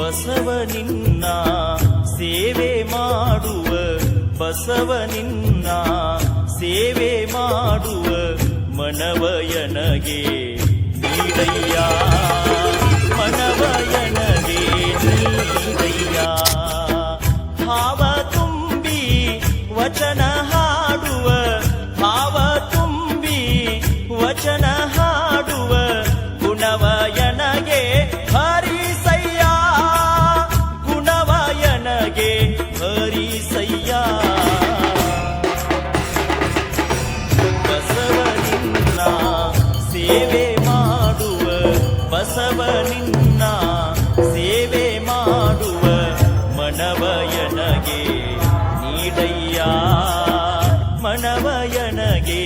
ಬಸವನಿನ್ನ ಸೇವೆ ಮಾಡುವ ಬಸವನಿನ್ನ ಸೇವೆ ಮಾಡುವ ಮನವಯನಗೆ ನೀಡಯ್ಯ. ಮನವಯನಗೆ ನೀಡಯ್ಯ. ಭಾವ ತುಂಬಿ ವಚನ ನನಗೆ ಹರಿಸಯ್ಯ. ಬಸವನಿನ್ನ ಸೇವೆ ಮಾಡುವ ಬಸವನಿನ್ನ ಸೇವೆ ಮಾಡುವ ಮನವಯನಗೆ ನೀಡಯ್ಯ. ಮನವಯನಗೆ